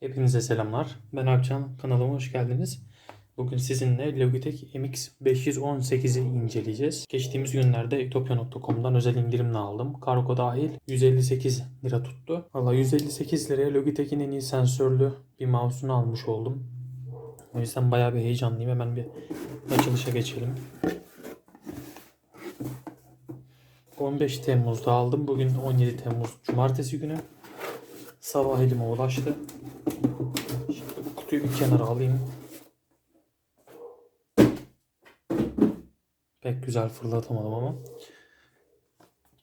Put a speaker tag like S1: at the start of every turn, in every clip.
S1: Hepinize selamlar. Ben Alpcan. Kanalıma hoş geldiniz. Bugün sizinle Logitech MX518'i inceleyeceğiz. Geçtiğimiz günlerde Etopya.com'dan özel indirimle aldım. Kargo dahil 158 lira tuttu. Valla 158 liraya Logitech'in en iyi sensörlü bir mouse'unu almış oldum. O yüzden bayağı bir heyecanlıyım. Hemen bir açılışa geçelim. 15 Temmuz'da aldım. Bugün 17 Temmuz Cumartesi günü. Sabah elime ulaştı. Şimdi bu kutuyu bir kenara alayım. Pek güzel fırlatamadım ama.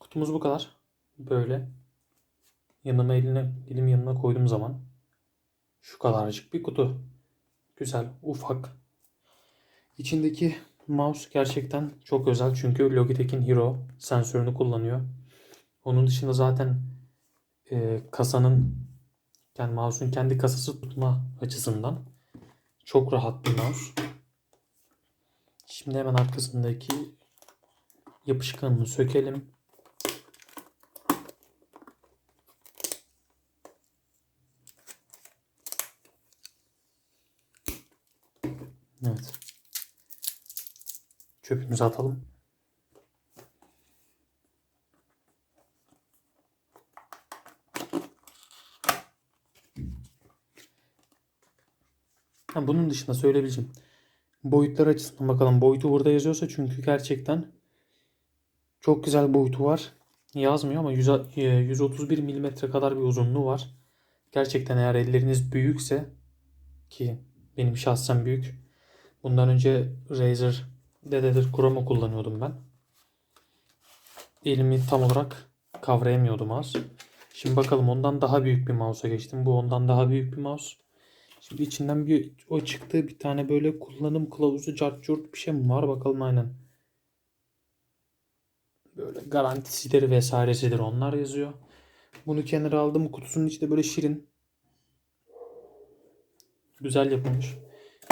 S1: Kutumuz bu kadar. Böyle. Yanıma eline, elim yanına koyduğum zaman şu kadarcık bir kutu. Güzel, ufak. İçindeki mouse gerçekten çok özel çünkü Logitech'in Hero sensörünü kullanıyor. Onun dışında zaten e, kasanın yani mouse'un kendi kasası tutma açısından çok rahat bir mouse. Şimdi hemen arkasındaki yapışkanını sökelim. Evet. Çöpümüzü atalım. Bunun dışında söyleyebileceğim. Boyutlar açısından bakalım. Boyutu burada yazıyorsa çünkü gerçekten çok güzel boyutu var. Yazmıyor ama 100 e, 131 milimetre kadar bir uzunluğu var. Gerçekten eğer elleriniz büyükse ki benim şahsen büyük. Bundan önce Razer Dededir Chroma kullanıyordum ben. Elimi tam olarak kavrayamıyordum az. Şimdi bakalım ondan daha büyük bir mouse'a geçtim. Bu ondan daha büyük bir mouse. Şimdi içinden bir o çıktı bir tane böyle kullanım kılavuzu cart bir şey mi var bakalım aynen. Böyle garantisidir vesairesidir onlar yazıyor. Bunu kenara aldım. Kutusunun içi de böyle şirin. Güzel yapılmış.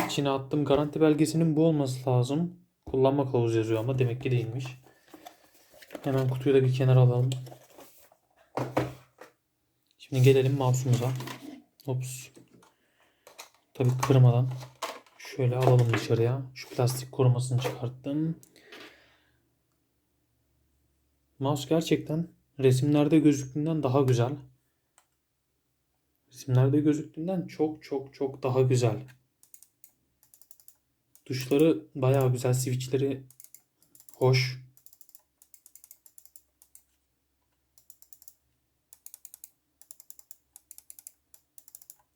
S1: İçine attım. Garanti belgesinin bu olması lazım. Kullanma kılavuzu yazıyor ama demek ki değilmiş. Hemen kutuyu da bir kenara alalım. Şimdi gelelim mouse'umuza. Ops. Tabii kırmadan şöyle alalım dışarıya. Şu plastik korumasını çıkarttım. Mouse gerçekten resimlerde gözüktüğünden daha güzel. Resimlerde gözüktüğünden çok çok çok daha güzel. Tuşları bayağı güzel. Switchleri hoş.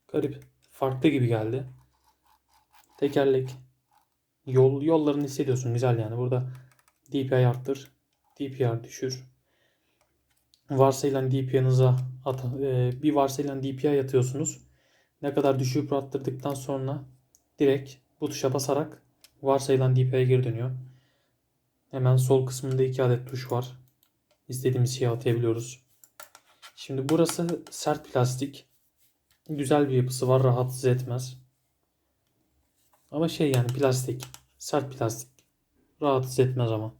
S1: Garip. Farklı gibi geldi. Tekerlek. Yol yollarını hissediyorsun. Güzel yani. Burada DPI arttır. DPI düşür. Varsayılan DPI'nize at, e, bir varsayılan DPI atıyorsunuz. Ne kadar düşürüp arttırdıktan sonra direkt bu tuşa basarak varsayılan DPI'ye geri dönüyor. Hemen sol kısmında iki adet tuş var. İstediğimiz şeyi atayabiliyoruz. Şimdi burası sert plastik. Güzel bir yapısı var. Rahatsız etmez. Ama şey yani plastik. Sert plastik. Rahatsız etmez ama.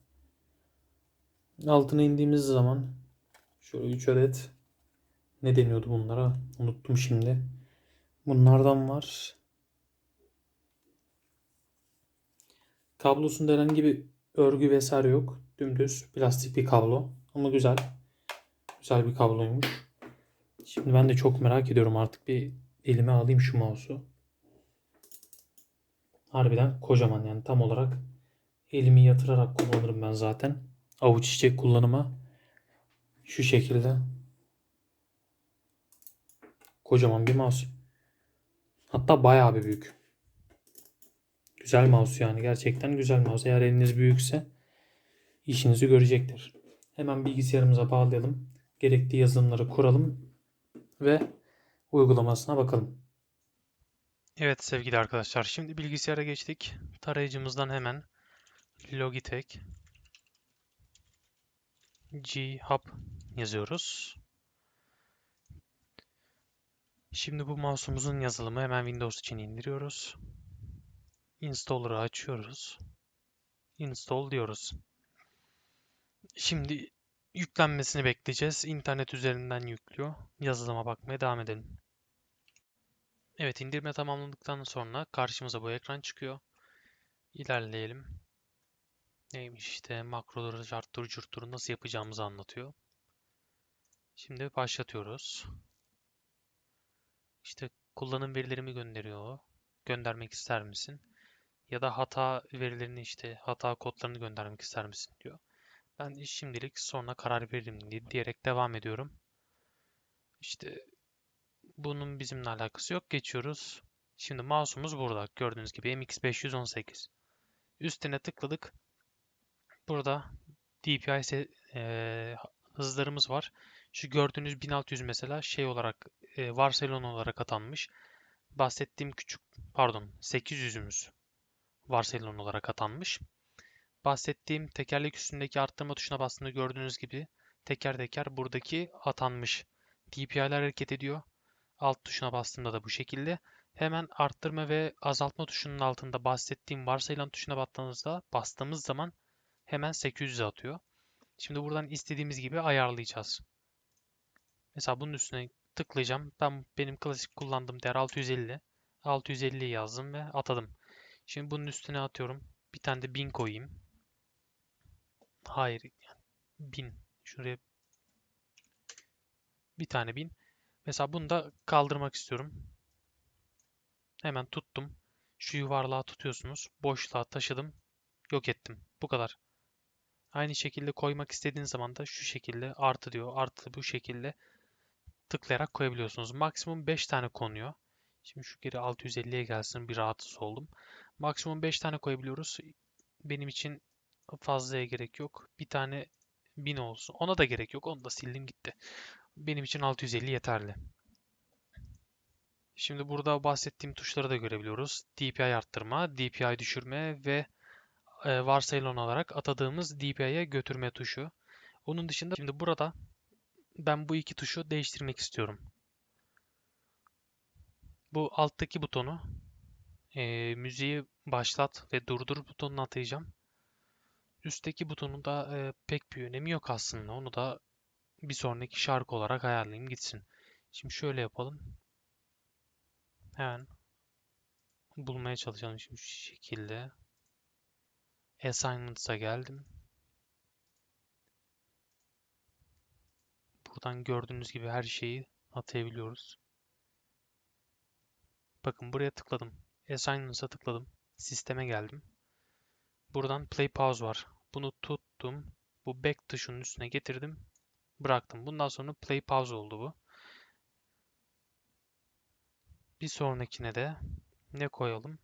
S1: Altına indiğimiz zaman şöyle 3 adet ne deniyordu bunlara? Unuttum şimdi. Bunlardan var. Kablosunda herhangi bir örgü vesaire yok. Dümdüz plastik bir kablo. Ama güzel. Güzel bir kabloymuş. Şimdi ben de çok merak ediyorum artık bir elime alayım şu mouse'u. Harbiden kocaman yani tam olarak elimi yatırarak kullanırım ben zaten. Avuç içecek kullanıma şu şekilde kocaman bir mouse. Hatta bayağı bir büyük. Güzel mouse yani gerçekten güzel mouse. Eğer eliniz büyükse işinizi görecektir. Hemen bilgisayarımıza bağlayalım. Gerekli yazılımları kuralım ve uygulamasına bakalım. Evet sevgili arkadaşlar şimdi bilgisayara geçtik. Tarayıcımızdan hemen Logitech G Hub yazıyoruz. Şimdi bu mouse'umuzun yazılımı hemen Windows için indiriyoruz. Installer'ı açıyoruz. Install diyoruz. Şimdi yüklenmesini bekleyeceğiz. İnternet üzerinden yüklüyor. Yazılıma bakmaya devam edelim. Evet indirme tamamlandıktan sonra karşımıza bu ekran çıkıyor. İlerleyelim. Neymiş işte makroları, jartturu, curtturu nasıl yapacağımızı anlatıyor. Şimdi başlatıyoruz. İşte kullanım verilerimi gönderiyor. Göndermek ister misin? Ya da hata verilerini işte hata kodlarını göndermek ister misin diyor. Ben şimdilik sonra karar veririm diye- diyerek devam ediyorum. İşte bunun bizimle alakası yok. Geçiyoruz. Şimdi mouse'umuz burada. Gördüğünüz gibi MX518. Üstüne tıkladık. Burada DPI eee, hızlarımız var. Şu gördüğünüz 1600 mesela şey olarak e, varsayılan olarak atanmış. Bahsettiğim küçük pardon 800'ümüz varsayılan olarak atanmış. Bahsettiğim tekerlek üstündeki arttırma tuşuna bastığında gördüğünüz gibi teker teker buradaki atanmış. DPI'ler hareket ediyor. Alt tuşuna bastığımda da bu şekilde. Hemen arttırma ve azaltma tuşunun altında bahsettiğim varsayılan tuşuna bastığımızda bastığımız zaman hemen 800'e atıyor. Şimdi buradan istediğimiz gibi ayarlayacağız. Mesela bunun üstüne tıklayacağım. Ben benim klasik kullandığım değer 650. 650 yazdım ve atadım. Şimdi bunun üstüne atıyorum. Bir tane de 1000 koyayım. Hayır. yani 1000. Şuraya bir tane 1000. Mesela bunu da kaldırmak istiyorum. Hemen tuttum. Şu yuvarlağı tutuyorsunuz. Boşluğa taşıdım. Yok ettim. Bu kadar. Aynı şekilde koymak istediğiniz zaman da şu şekilde artı diyor. Artı bu şekilde tıklayarak koyabiliyorsunuz. Maksimum 5 tane konuyor. Şimdi şu geri 650'ye gelsin bir rahatsız oldum. Maksimum 5 tane koyabiliyoruz. Benim için fazlaya gerek yok. Bir tane 1000 olsun. Ona da gerek yok. Onu da sildim gitti. Benim için 650 yeterli. Şimdi burada bahsettiğim tuşları da görebiliyoruz. DPI arttırma, DPI düşürme ve e, varsayılan olarak atadığımız DPI'ye götürme tuşu. Onun dışında şimdi burada ben bu iki tuşu değiştirmek istiyorum. Bu alttaki butonu e, müziği başlat ve durdur butonuna atayacağım. Üstteki butonun da e, pek bir önemi yok aslında. Onu da bir sonraki şarkı olarak ayarlayayım gitsin. Şimdi şöyle yapalım. Hemen bulmaya çalışalım şimdi şu şekilde. Assignments'a geldim. Buradan gördüğünüz gibi her şeyi atayabiliyoruz. Bakın buraya tıkladım. Assignments'a tıkladım. Sisteme geldim. Buradan play pause var. Bunu tuttum. Bu back tuşunun üstüne getirdim. Bıraktım. Bundan sonra play pause oldu bu. Bir sonrakine de ne koyalım?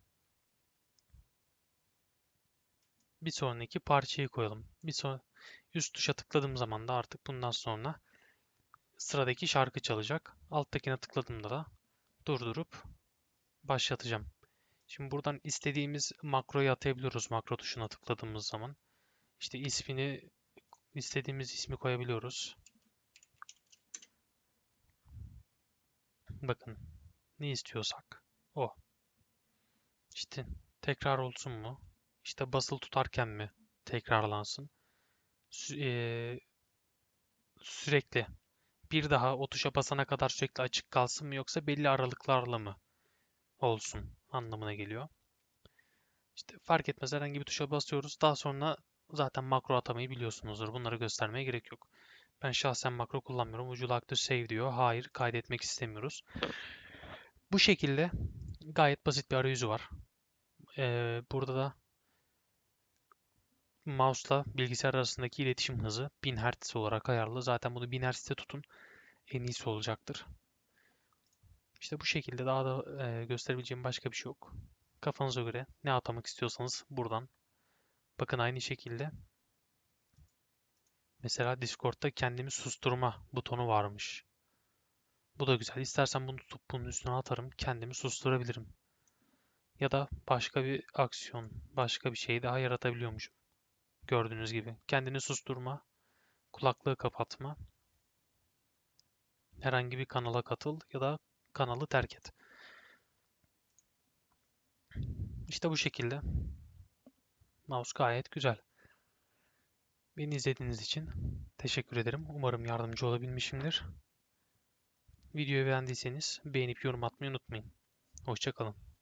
S1: Bir sonraki parçayı koyalım. Bir son üst tuşa tıkladığım zaman da artık bundan sonra sıradaki şarkı çalacak. Alttakine tıkladığımda da durdurup başlatacağım. Şimdi buradan istediğimiz makroyu atayabiliyoruz makro tuşuna tıkladığımız zaman. İşte ismini istediğimiz ismi koyabiliyoruz. Bakın ne istiyorsak o. İşte tekrar olsun mu? İşte basılı tutarken mi tekrarlansın? Sü- eee, sürekli bir daha o tuşa basana kadar sürekli açık kalsın mı yoksa belli aralıklarla mı olsun anlamına geliyor. İşte fark etmez herhangi bir tuşa basıyoruz. Daha sonra zaten makro atamayı biliyorsunuzdur. Bunları göstermeye gerek yok. Ben şahsen makro kullanmıyorum. Would you like to save diyor. Hayır, kaydetmek istemiyoruz. Bu şekilde gayet basit bir arayüzü var. Ee, burada da mouse'la bilgisayar arasındaki iletişim hızı 1000 Hz olarak ayarlı. Zaten bunu 1000 Hz'te tutun. En iyisi olacaktır. İşte bu şekilde daha da e, gösterebileceğim başka bir şey yok. Kafanıza göre ne atamak istiyorsanız buradan. Bakın aynı şekilde. Mesela Discord'da kendimi susturma butonu varmış. Bu da güzel. İstersen bunu tutup bunun üstüne atarım. Kendimi susturabilirim. Ya da başka bir aksiyon, başka bir şey daha yaratabiliyormuşum. Gördüğünüz gibi. Kendini susturma, kulaklığı kapatma, herhangi bir kanala katıl ya da kanalı terk et. İşte bu şekilde. Mouse gayet güzel. Beni izlediğiniz için teşekkür ederim. Umarım yardımcı olabilmişimdir. Videoyu beğendiyseniz beğenip yorum atmayı unutmayın.
S2: Hoşçakalın.